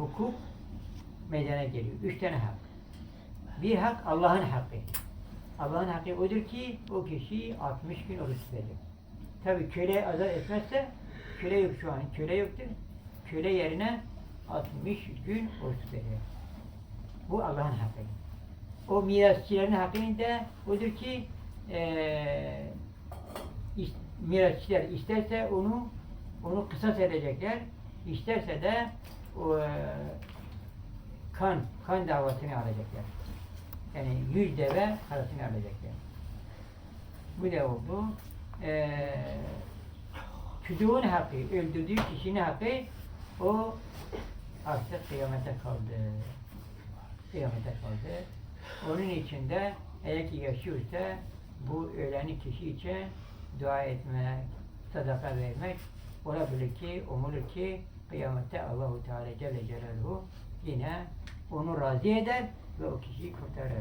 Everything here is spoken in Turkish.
hukuk meydana geliyor. Üç tane hak. Bir hak Allah'ın hakkı. Allah'ın hakkı odur ki o kişi 60 gün oruç tutacak. Tabi köle azar etmezse köle yok şu an. Köle yoktur. Köle yerine 60 gün oruç tutacak. Bu Allah'ın hakkı. O mirasçıların hakkını da odur ki is- mirasçılar isterse onu onu kısas edecekler. İsterse de eee, kan kan davasını alacaklar. Yani yüz deve parasını alacaklar. Bu da oldu. Eee çocuğun hakkı, öldürdüğü kişinin hakkı o artık kıyamete kaldı. Kıyamete kaldı. Onun için de eğer ki yaşıyorsa bu öleni kişi için dua etmek, sadaka vermek olabilir ki, umulur ki kıyamette Allahu Teala Celle Celaluhu yine onu razı eder ve o kişiyi kurtarır.